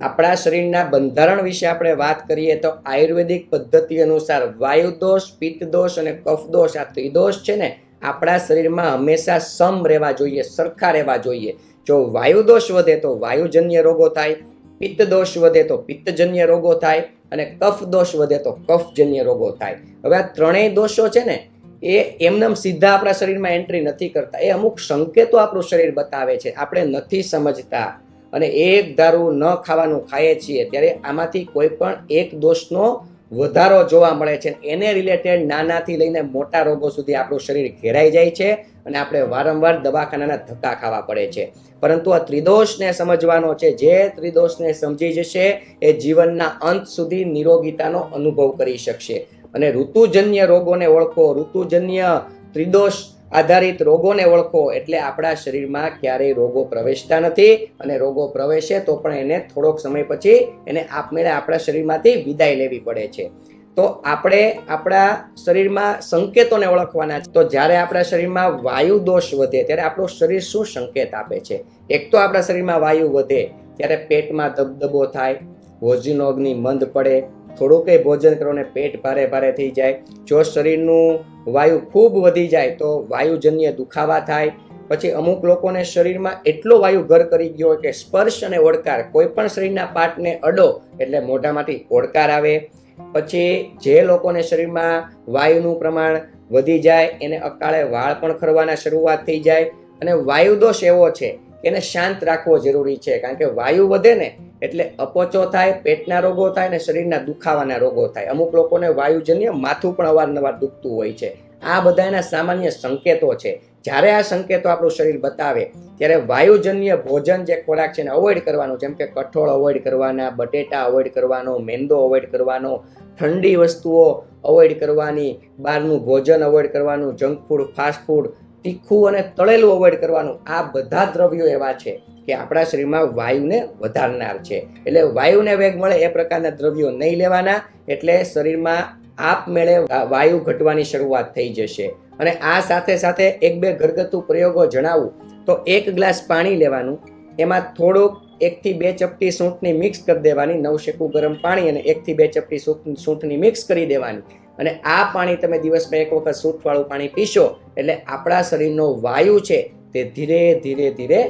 આપણા શરીરના બંધારણ વિશે આપણે વાત કરીએ તો આયુર્વેદિક પદ્ધતિ અનુસાર વાયુ દોષ, પિત્ત દોષ અને કફ દોષ આ ત્રિદોષ છે ને, આપણા શરીરમાં હંમેશા સમ રહેવા જોઈએ, સરખા રહેવા જોઈએ. જો વાયુ દોષ વધે તો વાયુજન્ય રોગો થાય, પિત્ત દોષ વધે તો પિત્તજન્ય રોગો થાય અને કફ દોષ વધે તો કફજન્ય રોગો થાય. હવે આ ત્રણેય દોષો છે ને, એ એમનેમ સીધા આપણા શરીરમાં એન્ટ્રી નથી કરતા. એ અમુક સંકેતો આપણું શરીર બતાવે છે. આપણે નથી સમજતા. અને એક ધારું ન ખાવાનું ખાઈએ છીએ, ત્યારે આમાંથી કોઈ પણ એક દોષનો વધારો જોવા મળે છે. એને રિલેટેડ નાનાથી લઈને મોટા રોગો સુધી આપણું શરીર ઘેરાઈ જાય છે અને આપણે વારંવાર દવાખાનાના ધક્કા ખાવા પડે છે. પરંતુ આ ત્રિદોષને સમજવાનો છે. જે ત્રિદોષને સમજી જશે એ જીવનના અંત સુધી નિરોગીતાનો અનુભવ કરી શકશે. અને ઋતુજન્ય રોગોને ઓળખો. ઋતુજન્ય ત્રિદોષ આધારિત રોગોને ઓળખો એટલે આપણા શરીરમાં ક્યારેય રોગો પ્રવેશતા નથી અને રોગો પ્રવેશે તો પણ એને થોડોક સમય પછી એને આપમેળે આપણા શરીરમાંથી વિદાય લેવી પડે છે. તો આપણે આપણા શરીરમાં સંકેતોને ઓળખવાના છે. તો જ્યારે આપણા શરીરમાં વાયુ દોષ વધે ત્યારે આપણું શરીર શું સંકેત આપે છે? એક તો આપણા શરીરમાં વાયુ વધે, ત્યારે પેટમાં ધબધબો થાય ભોજનો અગ્નિ મંદ પડે થોડું કંઈ ભોજન કરો ને પેટ ભારે ભારે થઈ જાય. જો શરીરનું વાયુ ખૂબ વધી જાય તો વાયુજન્ય દુખાવા થાય. પછી અમુક લોકોને શરીરમાં એટલો વાયુ ઘર કરી ગયો કે સ્પર્શ અને ઓડકાર કોઈ પણ શરીરના પાર્ટને અડો એટલે મોઢામાંથી ઓડકાર આવે. પછી જે લોકોને શરીરમાં વાયુનું પ્રમાણ વધી જાય એને અકાળે વાળ પણ ખરવાના શરૂઆત થઈ જાય. અને વાયુ દોષ એવો છે એને શાંત રાખવો જરૂરી છે. કારણ કે વાયુ વધે ને એટલે અપચો થાય, પેટના રોગો થાય અને શરીરના દુખાવાના રોગો થાય. અમુક લોકોને વાયુજન્ય માથું પણ અવારનવાર દુખતું હોય છે. આ બધા એના સામાન્ય સંકેતો છે. જ્યારે આ સંકેતો આપણું શરીર બતાવે, ત્યારે વાયુજન્ય ભોજન જે ખોરાક છે એને અવોઇડ કરવાનું, જેમ કે કઠોળ અવોઇડ કરવાના, બટેટા અવોઇડ કરવાનો, મેંદો અવોઇડ કરવાનો, ઠંડી વસ્તુઓ અવોઇડ કરવાની, બહારનું ભોજન અવોઇડ કરવાનું જંક ફૂડ ફાસ્ટ ફૂડ તીખું અને તળેલું અવોઇડ કરવાનું, આ બધા દ્રવ્યો એવા છે. કે આપણા શરીરમાં વાયુને વધારનાર છે. એટલે વાયુને વેગ મળે એ પ્રકારના દ્રવ્યો નહીં લેવાના, એટલે શરીરમાં આપમેળે વાયુ ઘટવાની શરૂઆત થઈ જશે. અને આ સાથે સાથે એક બે ઘરગથ્થુ પ્રયોગો જણાવું, તો એક ગ્લાસ પાણી લેવાનું, એમાં થોડુંક એકથી બે ચપટી સૂંઠની મિક્સ કરી દેવાની, નવશેકું ગરમ પાણી અને એકથી બે ચપટી સૂંઠ, સૂંઠની મિક્સ કરી દેવાની. અને આ પાણી તમે દિવસમાં એક વખત સૂંઠવાળું પાણી પીશો, એટલે આપણા શરીરનો વાયુ છે તે ધીરે ધીરે ધીરે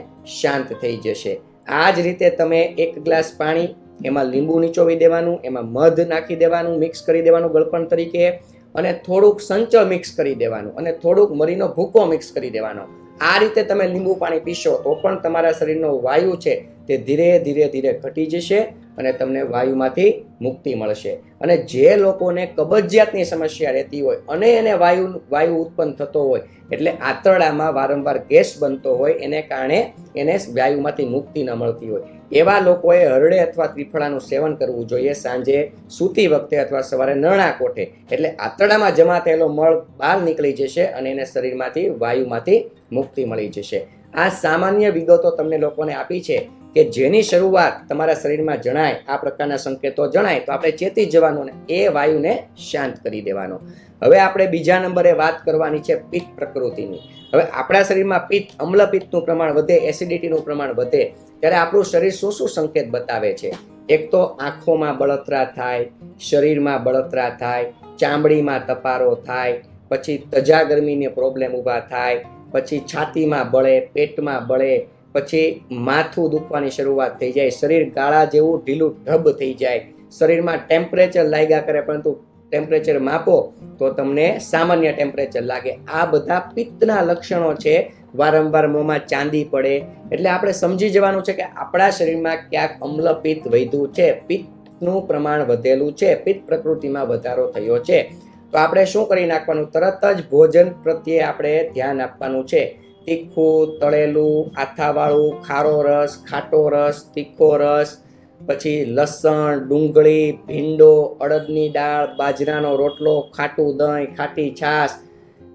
શાંત થઈ જશે. આ જ રીતે તમે એક ગ્લાસ પાણી, એમાં લીંબુ નીચોવી દેવાનું, એમાં મધ નાખી દેવાનું, મિક્સ કરી દેવાનું ગળપણ તરીકે, અને થોડુંક સંચળ મિક્સ કરી દેવાનું, અને થોડુંક મરીનો ભૂકો મિક્સ કરી દેવાનો. આ રીતે તમે લીંબુ પાણી પીશો તો પણ તમારા શરીરનો વાયુ છે તે ધીરે ધીરે ધીરે ઘટી જશે અને તમને વાયુમાંથી મુક્તિ મળશે. અને જે લોકોને કબજિયાતની સમસ્યા રહેતી હોય, અને એને વાયુ વાયુ ઉત્પન્ન થતો હોય, એટલે આંતરડામાં વારંવાર ગેસ બનતો હોય, એને કારણે એને વાયુમાંથી મુક્તિ ન મળતી હોય. એવા લોકોએ હરડે અથવા ત્રિફળાનું સેવન કરવું જોઈએ સાંજે, સૂતી વખતે અથવા સવારે નરણા કોઠે. એટલે આંતરડામાં જમા થયેલો મળ બહાર નીકળી જશે અને એને શરીરમાંથી, વાયુમાંથી મુક્તિ મળી જશે. આ સામાન્ય વિગતો તમને લોકોને આપી છે. કે જેની શરૂઆત તમારા શરીરમાં જણાય, આ પ્રકારના સંકેતો જણાય, તો આપણે ચેતી જવાનું ને એ વાયુને શાંત કરી દેવાનો. હવે આપણે બીજા નંબરે વાત કરવાની છે પિત્ત પ્રકૃતિની. હવે આપણા શરીરમાં પિત્ત, અમ્લપિત્તનું પ્રમાણ વધે, એસિડિટીનું પ્રમાણ વધે, ત્યારે આપણું શરીર શું શું સંકેત બતાવે છે? એક તો આંખોમાં બળતરા થાય, શરીરમાં બળતરા થાય, ચામડીમાં તપારો થાય, પછી તજા ગરમીને પ્રોબ્લેમ ઊભા થાય, પછી છાતીમાં બળે, પેટમાં બળે પછી માથું દુખવાની શરૂઆત થઈ જાય, શરીર ગાળા જેવું ઢીલું ઢબ થઈ જાય. શરીરમાં ટેમ્પરેચર લાગ્યા કરે, પરંતુ ટેમ્પરેચર માપો તો તમને સામાન્ય ટેમ્પરેચર લાગે. આ બધા પિત્તના લક્ષણો છે. વારંવાર મોંમાં ચાંદી પડે. એટલે આપણે સમજી જવાનું છે કે આપણા શરીરમાં ક્યાંક અમ્લપિત્ત વધ્યું છે. પિત્તનું પ્રમાણ વધેલું છે. પિત્ત પ્રકૃતિમાં વધારો થયો છે. તો આપણે શું કરી નાખવાનું? તરત જ ભોજન પ્રત્યે આપણે ધ્યાન આપવાનું છે. તીખું, તળેલું, આથાવાળું, ખારો રસ, ખાટો રસ, તીખો રસ, પછી લસણ, ડુંગળી, ભીંડો, અડદની દાળ, બાજરાનો રોટલો, ખાટું દહીં, ખાટી છાશ,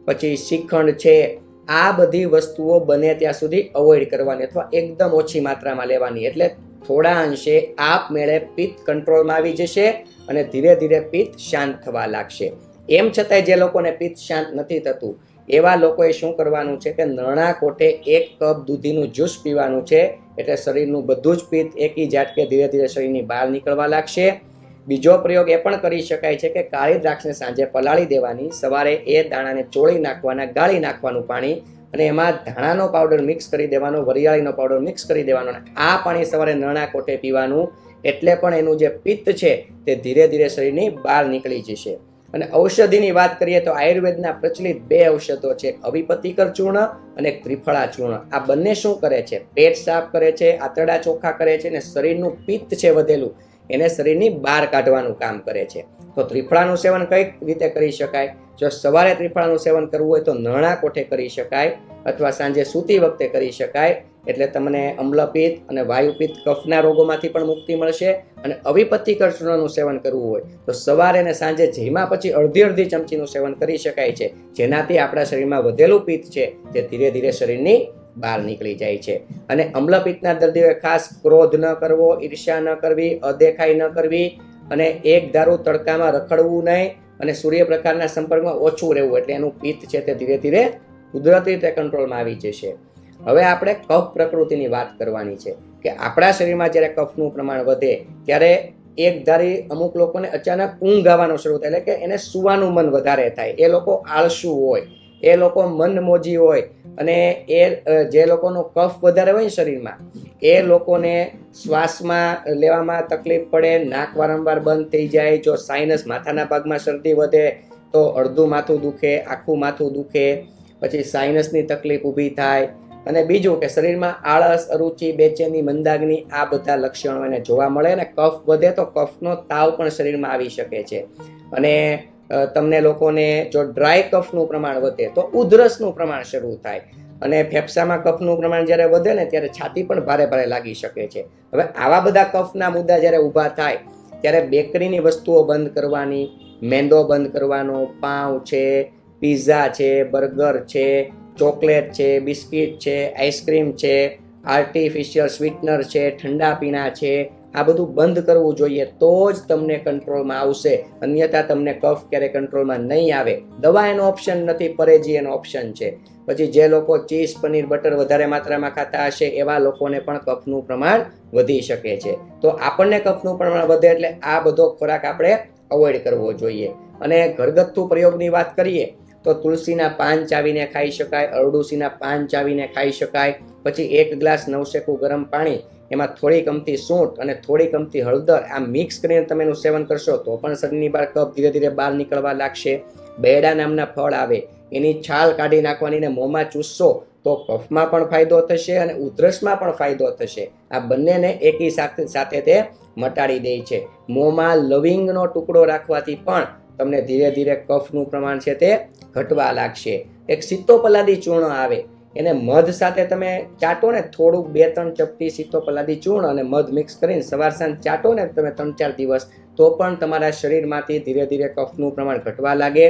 પછી શ્રીખંડ છે. આ બધી વસ્તુઓ બને ત્યાં સુધી અવોઇડ કરવાની અથવા એકદમ ઓછી માત્રામાં લેવાની. એટલે થોડા અંશે આપમેળે પિત્ત કંટ્રોલમાં આવી જશે અને ધીરે ધીરે પિત્ત શાંત થવા લાગશે. એમ છતાંય જે લોકોને પિત્ત શાંત નથી થતું એવા લોકોએ શું કરવાનું છે કે નરણા કોટે એક કપ દૂધીનું જ્યુસ પીવાનું છે, એટલે શરીરનું બધું જ પિત્ત એકી ઝાટકે ધીરે ધીરે શરીરની બહાર નીકળવા લાગશે. બીજો પ્રયોગ એ પણ કરી શકાય છે કે કાળી દ્રાક્ષને સાંજે પલાળી દેવાની, સવારે એ દાણાને ચોળી નાખવાના, ગાળી નાખવાનું પાણી અને એમાં ધાણાનો પાવડર મિક્સ કરી દેવાનો, વરિયાળીનો પાવડર મિક્સ કરી દેવાનો આ પાણી સવારે નરણા કોટે પીવાનું, એટલે પણ એનું જે પિત્ત છે તે ધીરે ધીરે શરીરની બહાર નીકળી જશે. અને ઔષધિની વાત કરીએ તો આયુર્વેદના પ્રચલિત બે ઔષધો છે, અવિપતિકર ચૂર્ણ અને ત્રિફળા ચૂર્ણ. આ બંને શું કરે છે? પેટ સાફ કરે છે, આંતરડા ચોખ્ખા કરે છે અને શરીરનું પિત્ત છે વધેલું. એને શરીરની બહાર કાઢવાનું કામ કરે છે. તો ત્રિફળાનું સેવન કઈ રીતે કરી શકાય? જો સવારે ત્રિફળાનું સેવન કરવું હોય તો નરણા કોઠે કરી શકાય? અથવા સાંજે સૂતી વખતે કરી શકાય? એટલે તમને અમ્લપિત્ત અને વાયુપિત્ત કફના રોગોમાંથી પણ મુક્તિ મળશે અને અવિપત્તિ ચૂર્ણનું સેવન કરવું હોય તો સવારે અને સાંજે જેમાં પછી અડધી અડધી ચમચીનું સેવન કરી શકાય છે. જેનાથી આપણા શરીરમાં વધેલું પિત્ત છે તે ધીરે ધીરે શરીરની બહાર નીકળી જાય છે. અને અમ્લપિત્તના દર્દીઓએ ખાસ ક્રોધ ન કરવો, ઈર્ષ્યા ન કરવી, અદેખાઈ ન કરવી અને એક ધારું તડકામાં રખડવું નહીં અને સૂર્યપ્રકાશના સંપર્કમાં ઓછું રહેવું એટલે એનું પિત્ત છે તે ધીરે ધીરે કુદરતી રીતે કંટ્રોલમાં આવી જશે. હવે આપણે કફ પ્રકૃતિની વાત કરવાની છે કે આપણા શરીરમાં જ્યારે કફનું પ્રમાણ વધે, ત્યારે એક ધારી અમુક લોકોને અચાનક ઊંઘ આવવાનું શરૂ થાય, એટલે કે એને સુવાનું મન વધારે થાય. એ લોકો આળસુ હોય, એ લોકો મન મોજી હોય, અને એ જે લોકોનો કફ વધારે હોય શરીરમાં, એ લોકોને શ્વાસમાં લેવામાં તકલીફ પડે, નાક વારંવાર બંધ થઈ જાય, જો સાઇનસ માથાના ભાગમાં શરદી વધે, તો અડધું માથું દુખે, આખું માથું દુખે, પછી સાઇનસની તકલીફ ઊભી થાય અને બીજું કે શરીરમાં આળસ, અરુચિ, બેચેની મંદાગ્નિ આ બધા લક્ષણો એને જોવા મળે અને કફ વધે તો કફનો તાવ પણ શરીરમાં આવી શકે છે. અને તમને લોકોને જો ડ્રાય કફનું પ્રમાણ વધે તો ઉધરસનું પ્રમાણ શરૂ થાય. અને ફેફસામાં કફનું પ્રમાણ જ્યારે વધે ને ત્યારે છાતી પણ ભારે ભારે લાગી શકે છે. હવે આવા બધા કફના મુદ્દા જ્યારે ઊભા થાય, ત્યારે બેકરીની વસ્તુઓ બંધ કરવાની, મેંદો બંધ કરવાનો, પાઉં છે, પીઝા છે, બર્ગર છે ચોકલેટ છે, બિસ્કિટ છે, આઈસ્ક્રીમ છે, આર્ટિફિશિયલ સ્વીટનર છે, ઠંડા પીણા છે, આ બધું બંધ કરવું જોઈએ તો જ તમને કંટ્રોલમાં આવશે. અન્યથા તમને કફ ક્યારે કંટ્રોલમાં નહીં આવે. દવા એનો ઓપ્શન નથી, પરેજી એનો ઓપ્શન છે. પછી જે લોકો ચીઝ, પનીર, બટર વધારે માત્રામાં ખાતા હશે, એવા લોકોને પણ કફનું પ્રમાણ વધી શકે છે. તો આપણને કફનું પ્રમાણ વધે એટલે આ બધો ખોરાક આપણે અવોઇડ કરવો જોઈએ. અને ઘરગથ્થુ પ્રયોગની વાત કરીએ તો તુલસીના પાન ચાવીને ખાઈ શકાય, અરડુસીના પાન ચાવીને ખાઈ શકાય. પછી એક ગ્લાસ નવશેકું ગરમ પાણી, એમાં થોડી કમતી સૂંઠ અને થોડી કમતી હળદર આ મિક્સ કરીને તમે એનું સેવન કરશો તો પણ શરીરની બહાર કફ ધીરે ધીરે બહાર નીકળવા લાગશે. બેડા નામના ફળ આવે, એની છાલ કાઢી નાખવાની ને મોંમાં ચૂસશો તો કફમાં પણ ફાયદો થશે અને ઉધરસમાં પણ ફાયદો થશે. આ બંનેને એકી સાથે સાથે તે મટાડી દે છે. મોંમાં લવિંગનો ટુકડો રાખવાથી પણ તમને ધીરે ધીરે કફનું પ્રમાણ છે તે ઘટવા લાગશે. એક સિત્તોપલાદી ચૂર્ણ આવે. એને મધ સાથે તમે ચાટો ને થોડુંક બે ત્રણ ચપટી સિત્તોપલાદી ચૂર્ણ અને મધ મિક્સ કરીને સવાર સાંજ ચાટો ને તમે ત્રણ ચાર દિવસ, તો પણ તમારા શરીરમાંથી ધીરે ધીરે કફનું પ્રમાણ ઘટવા લાગે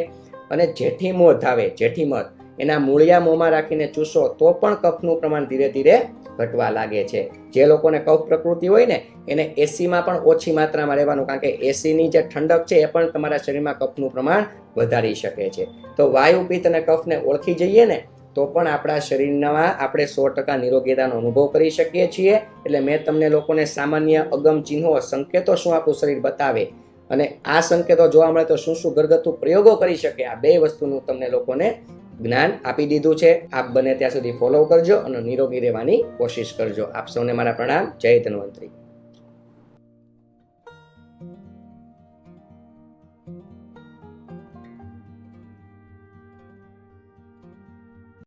અને જેઠી મધ આવે, જેઠી મધ. એના મૂળિયા મોંમાં રાખીને ચૂસો, તો પણ કફનું પ્રમાણ ધીરે ધીરે ઘટવા લાગે છે. જે લોકોને કફ પ્રકૃતિ હોય ને, એને એસીમાં પણ ઓછી માત્રામાં રહેવાનું, કારણ કે એસીની જે ઠંડક છે એ પણ તમારા શરીરમાં કફનું પ્રમાણ વધારી શકે છે. તો વાયુ પિત્ત અને કફને ઓળખી જઈએ ને, તો પણ આપણા શરીરમાં આપણે સો ટકા નિરોગીતાનો અનુભવ કરી શકીએ છીએ. એટલે મેં તમને લોકોને સામાન્ય અગમ ચિહ્નો, સંકેતો શું આપણું શરીર બતાવે? અને આ સંકેતો જોવા મળે તો શું શું ઘરગથ્થુ પ્રયોગો કરી શકે? આ બે વસ્તુનું તમને લોકોને જ્ઞાન આપી દીધું છે. આપ બને ત્યાં સુધી ફોલો કરજો અને નિરોગી રહેવાની કોશિશ કરજો. આપ સૌને મારા પ્રણામ. જય ધન્વંતરી.